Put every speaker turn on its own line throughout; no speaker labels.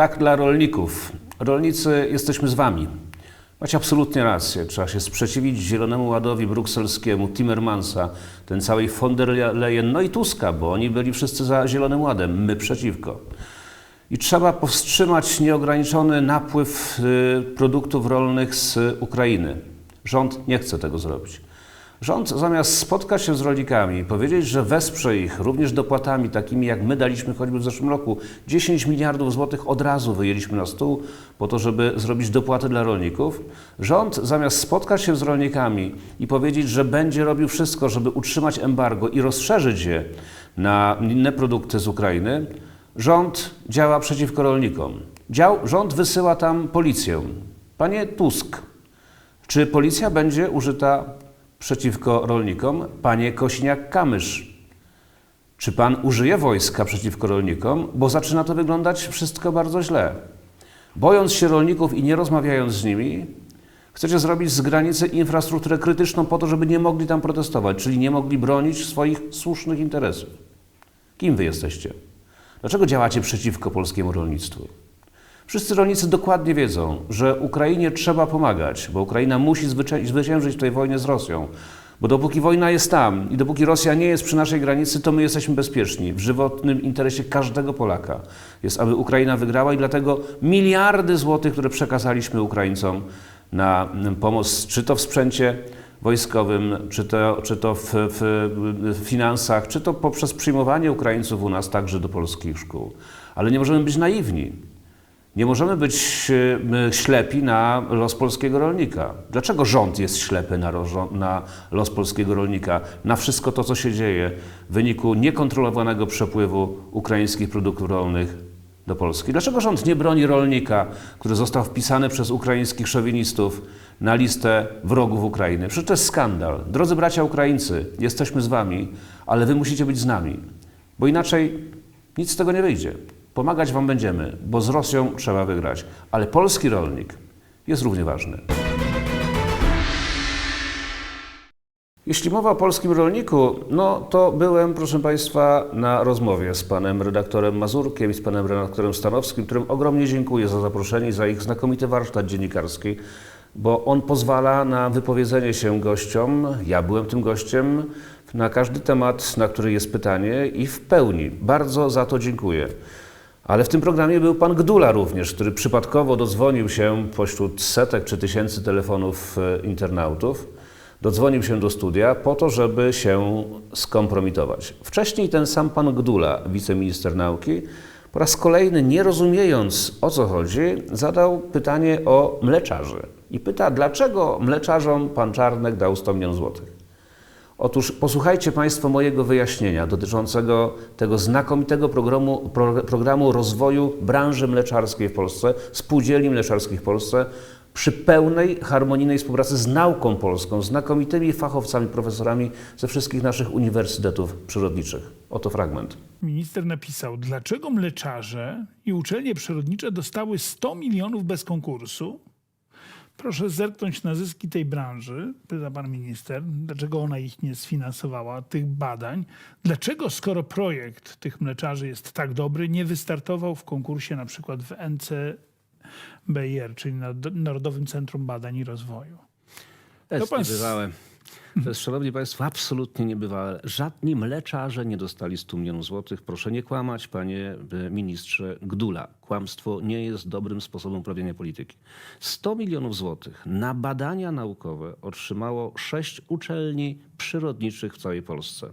Tak dla rolników. Rolnicy jesteśmy z wami. Macie absolutnie rację. Trzeba się sprzeciwić Zielonemu Ładowi brukselskiemu, Timmermansa, ten całej von der Leyen, no i Tuska, bo oni byli wszyscy za Zielonym Ładem, my przeciwko. I trzeba powstrzymać nieograniczony napływ y, produktów rolnych z Ukrainy. Rząd nie chce tego zrobić. Rząd zamiast spotkać się z rolnikami i powiedzieć, że wesprze ich również dopłatami takimi, jak my daliśmy choćby w zeszłym roku, 10 miliardów złotych od razu wyjęliśmy na stół po to, żeby zrobić dopłaty dla rolników. Rząd zamiast spotkać się z rolnikami i powiedzieć, że będzie robił wszystko, żeby utrzymać embargo i rozszerzyć je na inne produkty z Ukrainy, rząd działa przeciwko rolnikom. Dział, rząd wysyła tam policję. Panie Tusk, czy policja będzie użyta przeciwko rolnikom? Panie Kośniak-Kamysz, czy pan użyje wojska przeciwko rolnikom? Bo zaczyna to wyglądać wszystko bardzo źle. Bojąc się rolników i nie rozmawiając z nimi, chcecie zrobić z granicy infrastrukturę krytyczną po to, żeby nie mogli tam protestować, czyli nie mogli bronić swoich słusznych interesów. Kim wy jesteście? Dlaczego działacie przeciwko polskiemu rolnictwu? Wszyscy rolnicy dokładnie wiedzą, że Ukrainie trzeba pomagać, bo Ukraina musi zwycię- zwyciężyć w tej wojnie z Rosją. Bo dopóki wojna jest tam i dopóki Rosja nie jest przy naszej granicy, to my jesteśmy bezpieczni. W żywotnym interesie każdego Polaka jest, aby Ukraina wygrała i dlatego miliardy złotych, które przekazaliśmy Ukraińcom na mm, pomoc, czy to w sprzęcie wojskowym, czy to, czy to w, w finansach, czy to poprzez przyjmowanie Ukraińców u nas także do polskich szkół. Ale nie możemy być naiwni. Nie możemy być e, ślepi na los polskiego rolnika. Dlaczego rząd jest ślepy na, los polskiego rolnika, na wszystko to, co się dzieje w wyniku niekontrolowanego przepływu ukraińskich produktów rolnych do Polski? Dlaczego rząd nie broni rolnika, który został wpisany przez ukraińskich szowinistów na listę wrogów Ukrainy? Przecież to jest skandal. Drodzy bracia Ukraińcy, jesteśmy z wami, ale wy musicie być z nami, bo inaczej nic z tego nie wyjdzie. Pomagać wam będziemy, bo z Rosją trzeba wygrać, ale polski rolnik jest równie ważny. Jeśli mowa o polskim rolniku, no to byłem, proszę Państwa, na rozmowie z panem redaktorem Mazurkiem i z panem redaktorem Stanowskim, którym ogromnie dziękuję za zaproszenie i za ich znakomity warsztat dziennikarski, bo on pozwala na wypowiedzenie się gościom. Ja byłem tym gościem na każdy temat, na który jest pytanie i w pełni. Bardzo za to dziękuję. Ale w tym programie był pan Gdula również, który przypadkowo dodzwonił się pośród setek czy tysięcy telefonów e, internautów, dodzwonił się do studia po to, żeby się skompromitować. Wcześniej ten sam pan Gdula, wiceminister nauki, po raz kolejny, nie rozumiejąc o co chodzi, zadał pytanie o mleczarzy. I pyta, dlaczego mleczarzom pan Czarnek dał 100 milionów złotych. Otóż posłuchajcie Państwo mojego wyjaśnienia dotyczącego tego znakomitego programu, pro, programu rozwoju branży mleczarskiej w Polsce, spółdzielni mleczarskich w Polsce, przy pełnej, harmonijnej współpracy z nauką polską, znakomitymi fachowcami, profesorami ze wszystkich naszych uniwersytetów przyrodniczych. Oto fragment.
Minister napisał, dlaczego mleczarze i uczelnie przyrodnicze dostały 100 milionów bez konkursu? Proszę zerknąć na zyski tej branży, pyta pan minister, dlaczego ona ich nie sfinansowała, tych badań. Dlaczego, skoro projekt tych mleczarzy jest tak dobry, nie wystartował w konkursie na przykład w NCBR, czyli Narodowym Centrum Badań i Rozwoju?
To jest
pan
niebywałe. To jest, szanowni państwo, absolutnie niebywałe. Żadni mleczarze nie dostali 100 milionów złotych. Proszę nie kłamać, panie e, ministrze Gdula. Kłamstwo nie jest dobrym sposobem uprawiania polityki. 100 milionów złotych na badania naukowe otrzymało sześć uczelni przyrodniczych w całej Polsce.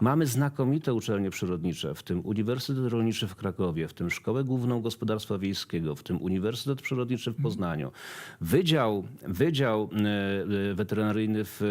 Mamy znakomite uczelnie przyrodnicze, w tym Uniwersytet Rolniczy w Krakowie, w tym Szkołę Główną Gospodarstwa Wiejskiego, w tym Uniwersytet Przyrodniczy w Poznaniu, Wydział, wydział e, e, weterynaryjny w, e,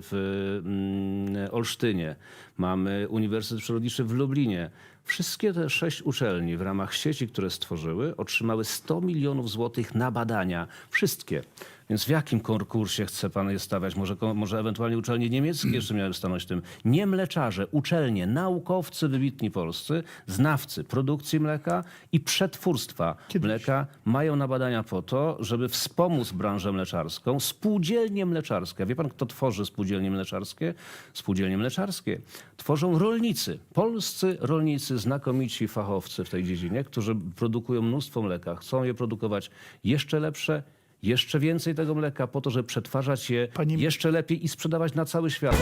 w Olsztynie, mamy Uniwersytet Przyrodniczy w Lublinie. Wszystkie te sześć uczelni w ramach sieci, które stworzyły, otrzymały 100 milionów złotych na badania. Wszystkie. Więc w jakim konkursie chce pan je stawiać? Może, może ewentualnie uczelnie niemieckie jeszcze miały stanąć tym? Nie mleczarze, uczelnie, naukowcy wybitni polscy, znawcy produkcji mleka i przetwórstwa
Kiedyś.
mleka mają na badania po to, żeby wspomóc branżę mleczarską, spółdzielnie mleczarskie. Wie pan, kto tworzy spółdzielnie mleczarskie? Spółdzielnie mleczarskie tworzą rolnicy, polscy rolnicy, znakomici fachowcy w tej dziedzinie, którzy produkują mnóstwo mleka. Chcą je produkować jeszcze lepsze, jeszcze więcej tego mleka po to, żeby przetwarzać je
Panie-
jeszcze lepiej i sprzedawać na cały świat.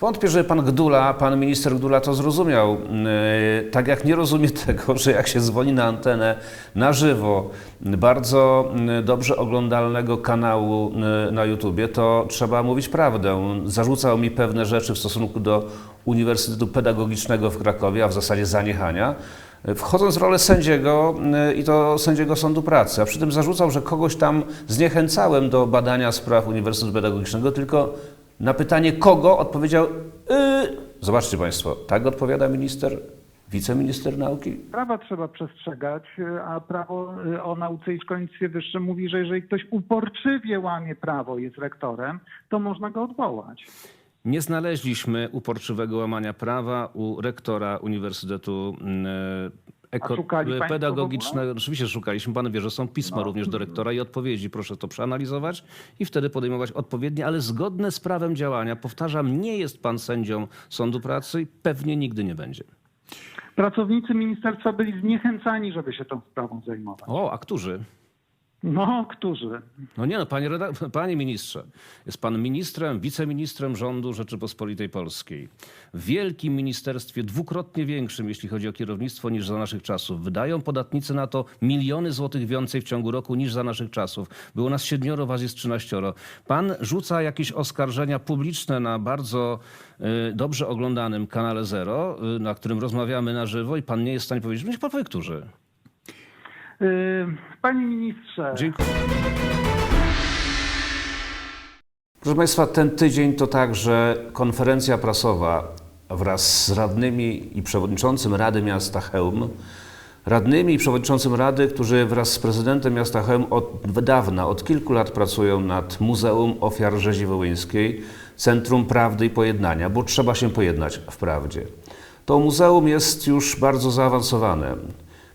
Wątpię, że pan Gdula, pan minister Gdula to zrozumiał. Yy, Tak jak nie rozumie tego, że jak się dzwoni na antenę na żywo bardzo yy, dobrze oglądalnego kanału yy, na YouTubie, to trzeba mówić prawdę. Zarzucał mi pewne rzeczy w stosunku do Uniwersytetu Pedagogicznego w Krakowie, a w zasadzie zaniechania. Wchodząc w rolę sędziego yy, i to sędziego sądu pracy, a przy tym zarzucał, że kogoś tam zniechęcałem do badania spraw Uniwersytetu Pedagogicznego, tylko na pytanie kogo odpowiedział yy. Zobaczcie Państwo, tak odpowiada minister, wiceminister nauki.
Prawa trzeba przestrzegać, y, a prawo y, o nauce i szkolnictwie wyższym mówi, że jeżeli ktoś uporczywie łamie prawo, jest rektorem, to można go odwołać.
Nie znaleźliśmy uporczywego łamania prawa u rektora Uniwersytetu mm, Eko-
szukali państwo
Pedagogicznego. Oczywiście szukaliśmy, pan wie, że są pisma
No.
również do rektora i odpowiedzi. Proszę to przeanalizować i wtedy podejmować odpowiednie, ale zgodne z prawem działania. Powtarzam, nie jest pan sędzią sądu pracy i pewnie nigdy nie będzie.
Pracownicy ministerstwa byli zniechęcani, żeby się tą sprawą zajmować.
O, a którzy?
No, którzy?
No nie no, panie, redak- panie ministrze, jest pan ministrem, wiceministrem rządu Rzeczypospolitej Polskiej. W wielkim ministerstwie, dwukrotnie większym, jeśli chodzi o kierownictwo, niż za naszych czasów. Wydają podatnicy na to miliony złotych więcej w ciągu roku niż za naszych czasów. Było nas siedmioro, was jest trzynaścioro. Pan rzuca jakieś oskarżenia publiczne na bardzo y, dobrze oglądanym kanale Zero, y, na którym rozmawiamy na żywo i pan nie jest w stanie powiedzieć, niech pan powie, którzy.
Yy, Panie ministrze,
Dziękuję. Proszę Państwa, ten tydzień to także konferencja prasowa wraz z radnymi i przewodniczącym Rady Miasta Chełm. Radnymi i przewodniczącym Rady, którzy wraz z prezydentem miasta Chełm od dawna, od kilku lat pracują nad Muzeum Ofiar Rzezi Wołyńskiej, Centrum Prawdy i Pojednania, bo trzeba się pojednać w prawdzie. To muzeum jest już bardzo zaawansowane.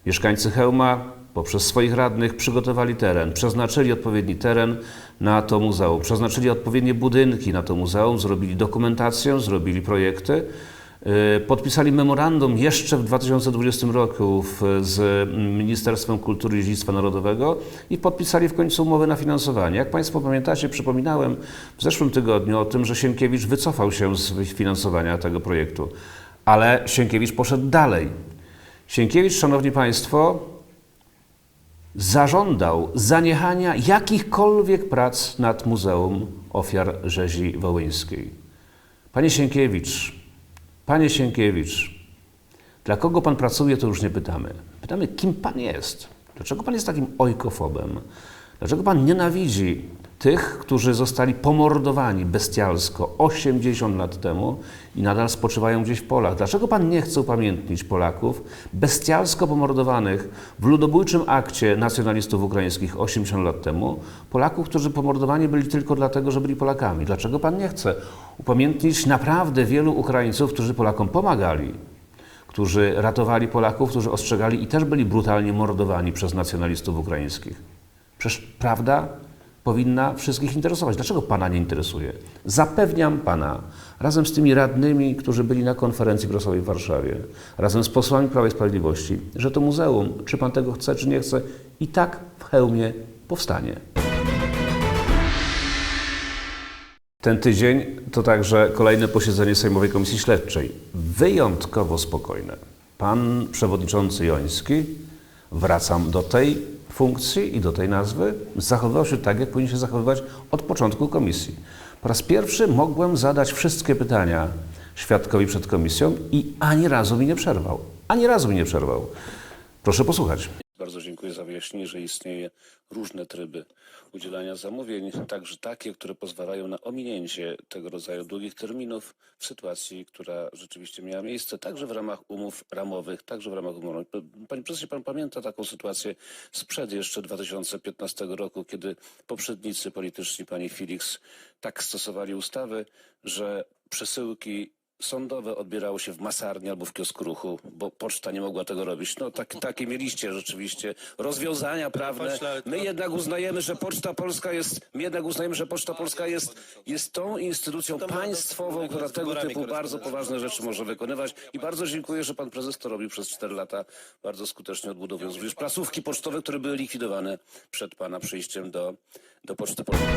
Mieszkańcy Chełma poprzez swoich radnych przygotowali teren, przeznaczyli odpowiedni teren na to muzeum, przeznaczyli odpowiednie budynki na to muzeum, zrobili dokumentację, zrobili projekty. Yy, Podpisali memorandum jeszcze w 2020 roku z Ministerstwem Kultury i Dziedzictwa Narodowego i podpisali w końcu umowę na finansowanie. Jak Państwo pamiętacie, przypominałem w zeszłym tygodniu o tym, że Sienkiewicz wycofał się z finansowania tego projektu. Ale Sienkiewicz poszedł dalej. Sienkiewicz, Szanowni Państwo, zażądał zaniechania jakichkolwiek prac nad Muzeum Ofiar Rzezi Wołyńskiej. Panie Sienkiewicz, Panie Sienkiewicz, dla kogo Pan pracuje, to już nie pytamy. Pytamy, kim Pan jest. Dlaczego Pan jest takim ojkofobem? Dlaczego Pan nienawidzi tych, którzy zostali pomordowani bestialsko 80 lat temu i nadal spoczywają gdzieś w polach? Dlaczego Pan nie chce upamiętnić Polaków bestialsko pomordowanych w ludobójczym akcie nacjonalistów ukraińskich 80 lat temu? Polaków, którzy pomordowani byli tylko dlatego, że byli Polakami. Dlaczego Pan nie chce upamiętnić naprawdę wielu Ukraińców, którzy Polakom pomagali? którzy ratowali Polaków, którzy ostrzegali i też byli brutalnie mordowani przez nacjonalistów ukraińskich. Przecież prawda powinna wszystkich interesować. Dlaczego Pana nie interesuje? Zapewniam Pana, razem z tymi radnymi, którzy byli na konferencji prasowej w Warszawie, razem z posłami Prawa i Sprawiedliwości, że to muzeum, czy Pan tego chce, czy nie chce, i tak w Chełmie powstanie. Ten tydzień to także kolejne posiedzenie Sejmowej Komisji Śledczej. Wyjątkowo spokojne. Pan przewodniczący Joński, wracam do tej funkcji i do tej nazwy, zachowywał się tak, jak powinien się zachowywać od początku komisji. Po raz pierwszy mogłem zadać wszystkie pytania świadkowi przed komisją i ani razu mi nie przerwał. Ani razu mi nie przerwał. Proszę posłuchać. Bardzo dziękuję. za wyjaśnienie, że istnieje różne tryby udzielania zamówień, także takie, które pozwalają na ominięcie tego rodzaju długich terminów w sytuacji, która rzeczywiście miała miejsce, także w ramach umów ramowych, także w ramach umów. Panie prezesie, pan pamięta taką sytuację sprzed jeszcze 2015 roku, kiedy poprzednicy polityczni, pani Felix, tak stosowali ustawy, że przesyłki sądowe odbierało się w masarni albo w kiosku ruchu, bo poczta nie mogła tego robić. No tak, takie mieliście rzeczywiście rozwiązania prawne.
ale to-
My jednak uznajemy, że Poczta Polska jest, my jednak uznajemy, że Poczta Polska jest, jest tą instytucją państwową, która tego typu bardzo poważne rzeczy może wykonywać. I bardzo dziękuję, że pan prezes to robił przez 4 lata bardzo skutecznie odbudowując również placówki pocztowe, które były likwidowane przed pana przyjściem do, do Poczty Polskiej.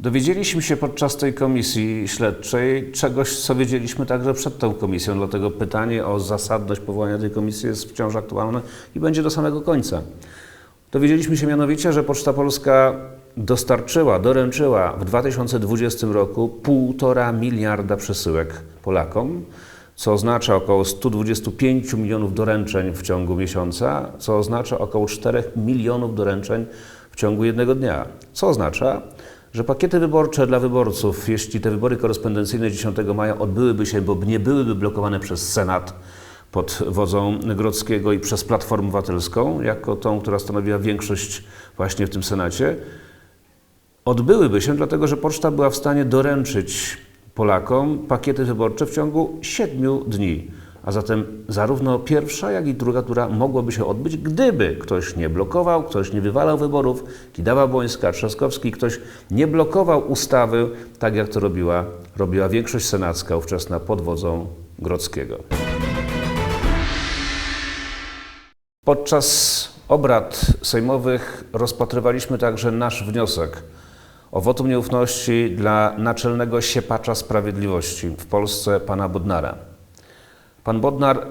Dowiedzieliśmy się podczas tej komisji śledczej czegoś, co wiedzieliśmy także przed tą komisją, dlatego pytanie o zasadność powołania tej komisji jest wciąż aktualne i będzie do samego końca. Dowiedzieliśmy się mianowicie, że Poczta Polska dostarczyła, doręczyła w 2020 roku półtora miliarda przesyłek Polakom, co oznacza około 125 milionów doręczeń w ciągu miesiąca, co oznacza około 4 milionów doręczeń w ciągu jednego dnia. Co oznacza, że pakiety wyborcze dla wyborców, jeśli te wybory korespondencyjne 10 maja odbyłyby się, bo nie byłyby blokowane przez Senat pod wodzą Grodzkiego i przez Platformę Obywatelską, jako tą, która stanowiła większość właśnie w tym Senacie, odbyłyby się, dlatego że poczta była w stanie doręczyć Polakom pakiety wyborcze w ciągu siedmiu dni. A zatem zarówno pierwsza, jak i druga tura mogłaby się odbyć, gdyby ktoś nie blokował, ktoś nie wywalał wyborów, Kidawa-Błońska, Trzaskowski, ktoś nie blokował ustawy, tak jak to robiła, robiła większość senacka ówczesna pod wodzą Grodzkiego. Podczas obrad sejmowych rozpatrywaliśmy także nasz wniosek o wotum nieufności dla naczelnego siepacza sprawiedliwości w Polsce, pana Bodnara. Pan Bodnar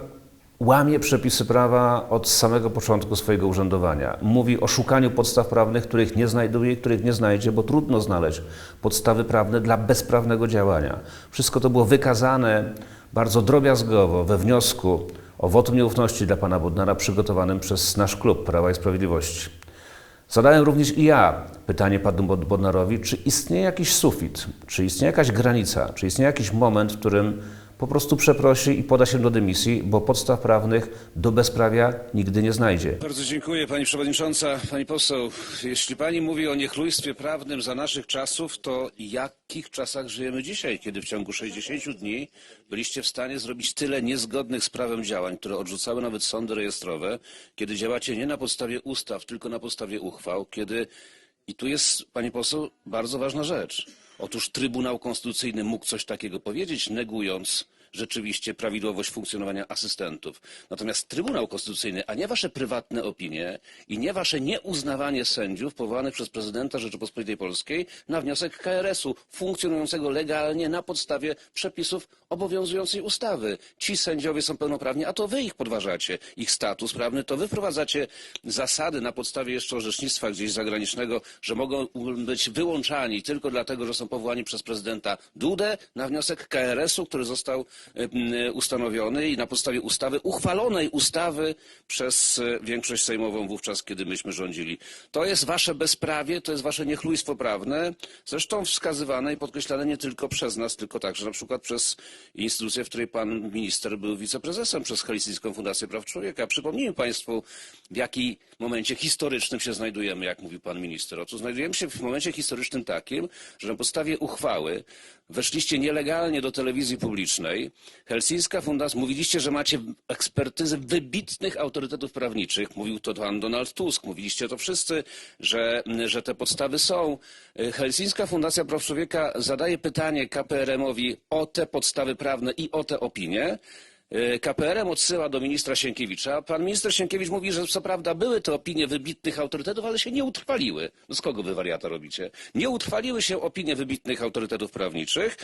łamie przepisy prawa od samego początku swojego urzędowania. Mówi o szukaniu podstaw prawnych, których nie znajduje których nie znajdzie, bo trudno znaleźć podstawy prawne dla bezprawnego działania. Wszystko to było wykazane bardzo drobiazgowo we wniosku o wotum nieufności dla pana Bodnara przygotowanym przez nasz klub Prawa i Sprawiedliwości. Zadałem również i ja pytanie panu Bod- Bodnarowi, czy istnieje jakiś sufit, czy istnieje jakaś granica, czy istnieje jakiś moment, w którym po prostu przeprosi i poda się do dymisji, bo podstaw prawnych do bezprawia nigdy nie znajdzie. Bardzo dziękuję Pani Przewodnicząca. Pani poseł, jeśli Pani mówi o niechlujstwie prawnym za naszych czasów, to jakich czasach żyjemy dzisiaj, kiedy w ciągu 60 dni byliście w stanie zrobić tyle niezgodnych z prawem działań, które odrzucały nawet sądy rejestrowe, kiedy działacie nie na podstawie ustaw, tylko na podstawie uchwał, kiedy i tu jest, pani poseł, bardzo ważna rzecz. Otóż Trybunał Konstytucyjny mógł coś takiego powiedzieć, negując rzeczywiście prawidłowość funkcjonowania asystentów. Natomiast Trybunał Konstytucyjny, a nie wasze prywatne opinie i nie wasze nieuznawanie sędziów powołanych przez prezydenta Rzeczypospolitej Polskiej na wniosek KRS-u, funkcjonującego legalnie na podstawie przepisów obowiązującej ustawy. Ci sędziowie są pełnoprawni, a to wy ich podważacie, ich status prawny, to wy wprowadzacie zasady na podstawie jeszcze orzecznictwa gdzieś zagranicznego, że mogą być wyłączani tylko dlatego, że są powołani przez prezydenta Dudę na wniosek KRS-u, który został ustanowiony i na podstawie ustawy, uchwalonej ustawy przez e, większość sejmową wówczas, kiedy myśmy rządzili. To jest wasze bezprawie, to jest wasze niechlujstwo prawne, zresztą wskazywane i podkreślane nie tylko przez nas, tylko także na przykład przez instytucję, w której pan minister był wiceprezesem, przez Helsińską Fundację Praw Człowieka. Przypomnijmy państwu, w jakim momencie historycznym się znajdujemy, jak mówił pan minister. Otóż znajdujemy się w momencie historycznym takim, że na podstawie uchwały weszliście nielegalnie do telewizji publicznej. Helsińska Fundacja, mówiliście, że macie ekspertyzy wybitnych autorytetów prawniczych. Mówił to pan Donald Tusk, mówiliście to wszyscy, że, że te podstawy są. Helsińska Fundacja Praw Człowieka zadaje pytanie KPRM-owi o te podstawy prawne i o te opinie. Y, KPRM odsyła do ministra Sienkiewicza. Pan minister Sienkiewicz mówi, że co prawda były to opinie wybitnych autorytetów, ale się nie utrwaliły. No z kogo wy wariata robicie? Nie utrwaliły się opinie wybitnych autorytetów prawniczych.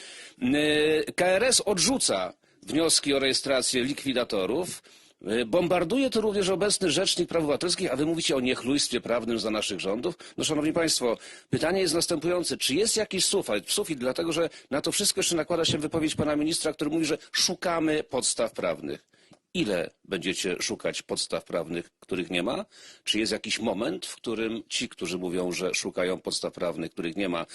Y, KRS odrzuca wnioski o rejestrację likwidatorów. Y, Bombarduje to również obecny Rzecznik Praw Obywatelskich, a wy mówicie o niechlujstwie prawnym za naszych rządów? No szanowni państwo, pytanie jest następujące. Czy jest jakiś sufit? Sufit, dlatego że na to wszystko jeszcze nakłada się wypowiedź pana ministra, który mówi, że szukamy podstaw prawnych. ile będziecie szukać podstaw prawnych, których nie ma? Czy jest jakiś moment, w którym ci, którzy mówią, że szukają podstaw prawnych, których nie ma,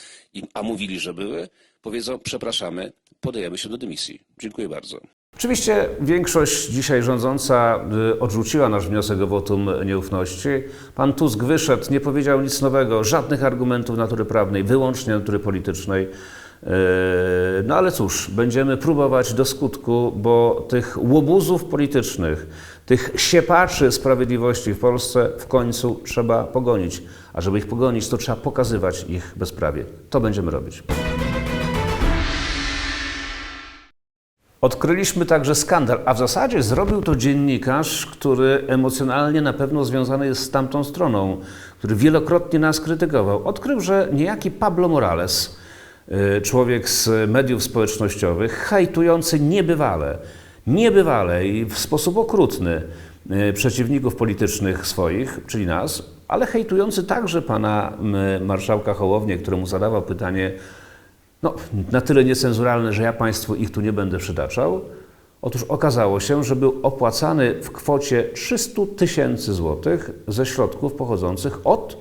a mówili, że były, powiedzą, przepraszamy, podajemy się do dymisji. Dziękuję bardzo. Oczywiście większość dzisiaj rządząca y, odrzuciła nasz wniosek o wotum nieufności. Pan Tusk wyszedł, nie powiedział nic nowego, żadnych argumentów natury prawnej, wyłącznie natury politycznej. Yy, No ale cóż, będziemy próbować do skutku, bo tych łobuzów politycznych, tych siepaczy sprawiedliwości w Polsce w końcu trzeba pogonić. A żeby ich pogonić, to trzeba pokazywać ich bezprawie. To będziemy robić. Odkryliśmy także skandal, a w zasadzie zrobił to dziennikarz, który emocjonalnie na pewno związany jest z tamtą stroną, który wielokrotnie nas krytykował. Odkrył, że niejaki Pablo Morales, y, człowiek z mediów społecznościowych, hejtujący niebywale, niebywale i w sposób okrutny y, przeciwników politycznych swoich, czyli nas, ale hejtujący także pana marszałka Hołownię, któremu zadawał pytanie, no, na tyle niecenzuralne, że ja Państwu ich tu nie będę przytaczał. Otóż okazało się, że był opłacany w kwocie 300 tysięcy złotych ze środków pochodzących od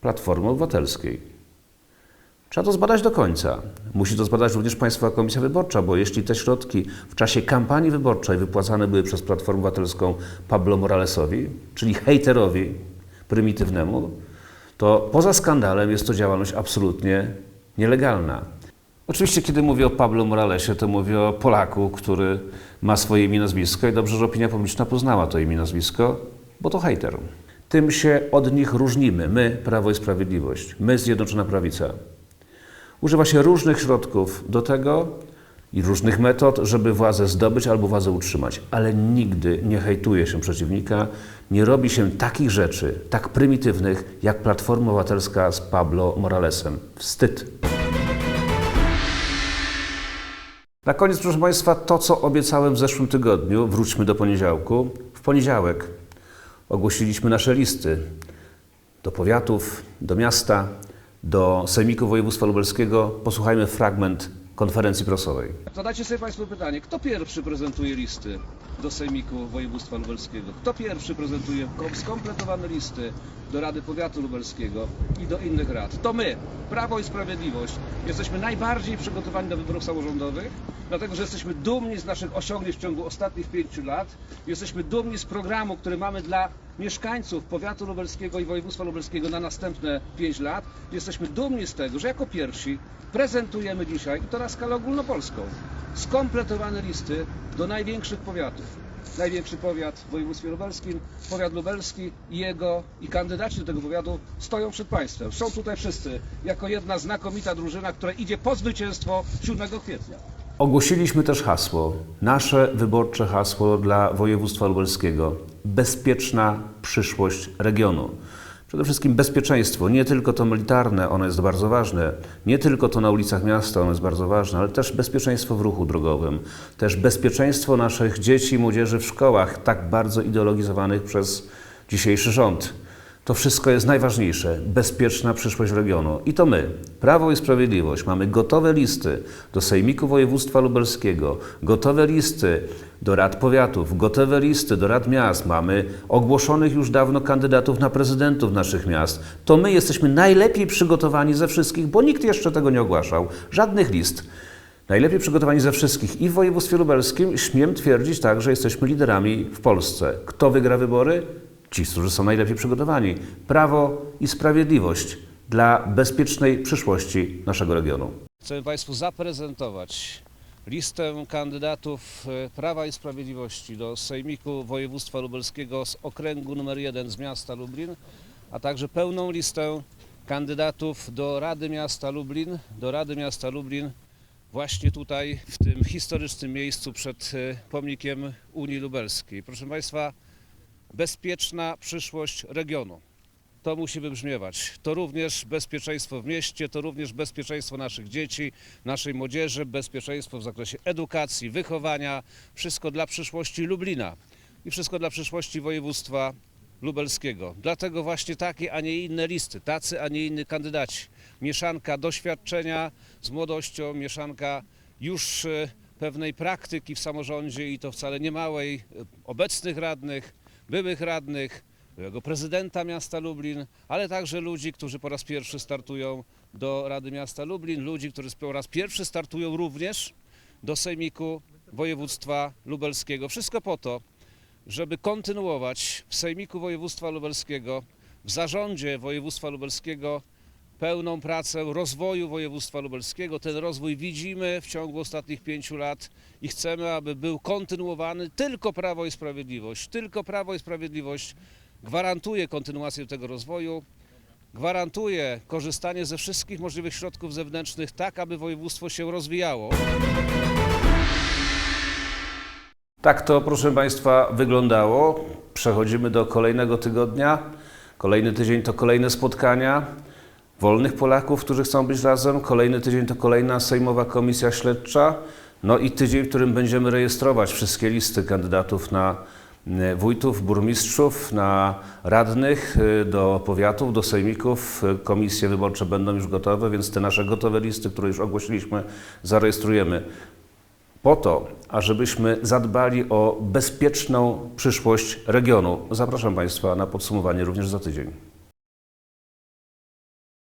Platformy Obywatelskiej. Trzeba to zbadać do końca. Musi to zbadać również Państwowa Komisja Wyborcza, bo jeśli te środki w czasie kampanii wyborczej wypłacane były przez Platformę Obywatelską Pablo Moralesowi, czyli hejterowi prymitywnemu, to poza skandalem jest to działalność absolutnie nielegalna. Oczywiście, kiedy mówię o Pablo Moralesie, to mówię o Polaku, który ma swoje imię nazwisko i dobrze, że opinia publiczna poznała to imię nazwisko, bo to hejter. Tym się od nich różnimy. My, Prawo i Sprawiedliwość, my, Zjednoczona Prawica. Używa się różnych środków do tego i różnych metod, żeby władzę zdobyć albo władzę utrzymać, ale nigdy nie hejtuje się przeciwnika, nie robi się takich rzeczy, tak prymitywnych, jak Platforma Obywatelska z Pablo Moralesem. Wstyd. Na koniec, proszę Państwa, to, co obiecałem w zeszłym tygodniu, wróćmy do poniedziałku. W poniedziałek ogłosiliśmy nasze listy do powiatów, do miasta, do Sejmiku Województwa Lubelskiego. Posłuchajmy fragment konferencji prasowej.
Zadajcie sobie Państwo pytanie, kto pierwszy prezentuje listy do Sejmiku Województwa Lubelskiego? Kto pierwszy prezentuje kom- skompletowane listy do Rady Powiatu Lubelskiego i do innych rad? To my, Prawo i Sprawiedliwość. Jesteśmy najbardziej przygotowani do wyborów samorządowych, dlatego że jesteśmy dumni z naszych osiągnięć w ciągu ostatnich pięciu lat. Jesteśmy dumni z programu, który mamy dla mieszkańców powiatu lubelskiego i województwa lubelskiego na następne 5 lat. Jesteśmy dumni z tego, że jako pierwsi prezentujemy dzisiaj, i to na skalę ogólnopolską, skompletowane listy do największych powiatów. Największy powiat w województwie lubelskim, powiat lubelski i jego i kandydaci do tego powiatu stoją przed państwem. Są tutaj wszyscy jako jedna znakomita drużyna, która idzie po zwycięstwo 7 kwietnia.
Ogłosiliśmy też hasło, nasze wyborcze hasło dla województwa lubelskiego. Bezpieczna przyszłość regionu. Przede wszystkim bezpieczeństwo, nie tylko to militarne, ono jest bardzo ważne, nie tylko to na ulicach miasta, ono jest bardzo ważne, ale też bezpieczeństwo w ruchu drogowym, też bezpieczeństwo naszych dzieci i młodzieży w szkołach, tak bardzo ideologizowanych przez dzisiejszy rząd. To wszystko jest najważniejsze. Bezpieczna przyszłość regionu. I to my, Prawo i Sprawiedliwość, mamy gotowe listy do Sejmiku Województwa Lubelskiego, gotowe listy do rad powiatów, gotowe listy do rad miast. Mamy ogłoszonych już dawno kandydatów na prezydentów naszych miast. To my jesteśmy najlepiej przygotowani ze wszystkich, bo nikt jeszcze tego nie ogłaszał. Żadnych list. Najlepiej przygotowani ze wszystkich i w województwie lubelskim, śmiem twierdzić tak, że jesteśmy liderami w Polsce. Kto wygra wybory? Ci, którzy są najlepiej przygotowani. Prawo i sprawiedliwość dla bezpiecznej przyszłości naszego regionu.
Chcemy Państwu zaprezentować listę kandydatów e, Prawa i Sprawiedliwości do Sejmiku Województwa Lubelskiego z okręgu numer 1 z miasta Lublin, a także pełną listę kandydatów do Rady Miasta Lublin, do Rady Miasta Lublin właśnie tutaj w tym historycznym miejscu przed e, pomnikiem Unii Lubelskiej. Proszę Państwa, bezpieczna przyszłość regionu. To musi wybrzmiewać. To również bezpieczeństwo w mieście, to również bezpieczeństwo naszych dzieci, naszej młodzieży, bezpieczeństwo w zakresie edukacji, wychowania. Wszystko dla przyszłości Lublina i wszystko dla przyszłości województwa lubelskiego. Dlatego właśnie takie, a nie inne listy, tacy, a nie inni kandydaci. Mieszanka doświadczenia z młodością, mieszanka już e,
pewnej praktyki w samorządzie i to wcale nie małej, e, obecnych radnych, byłych radnych, byłego prezydenta miasta Lublin, ale także ludzi, którzy po raz pierwszy startują do Rady Miasta Lublin, ludzi, którzy po raz pierwszy startują również do Sejmiku Województwa Lubelskiego. Wszystko po to, żeby kontynuować w Sejmiku Województwa Lubelskiego, w zarządzie województwa lubelskiego pełną pracę rozwoju województwa lubelskiego. Ten rozwój widzimy w ciągu ostatnich pięciu lat i chcemy, aby był kontynuowany. Tylko Prawo i Sprawiedliwość, tylko Prawo i Sprawiedliwość gwarantuje kontynuację tego rozwoju, gwarantuje korzystanie ze wszystkich możliwych środków zewnętrznych, tak aby województwo się rozwijało.
Tak to, proszę Państwa, wyglądało. Przechodzimy do kolejnego tygodnia. Kolejny tydzień to kolejne spotkania wolnych Polaków, którzy chcą być razem. Kolejny tydzień to kolejna Sejmowa Komisja Śledcza. No i tydzień, w którym będziemy rejestrować wszystkie listy kandydatów na e, wójtów, burmistrzów, na radnych e, do powiatów, do sejmików. E, Komisje wyborcze będą już gotowe, więc te nasze gotowe listy, które już ogłosiliśmy, zarejestrujemy po to, ażebyśmy zadbali o bezpieczną przyszłość regionu. Zapraszam Państwa na podsumowanie również za tydzień.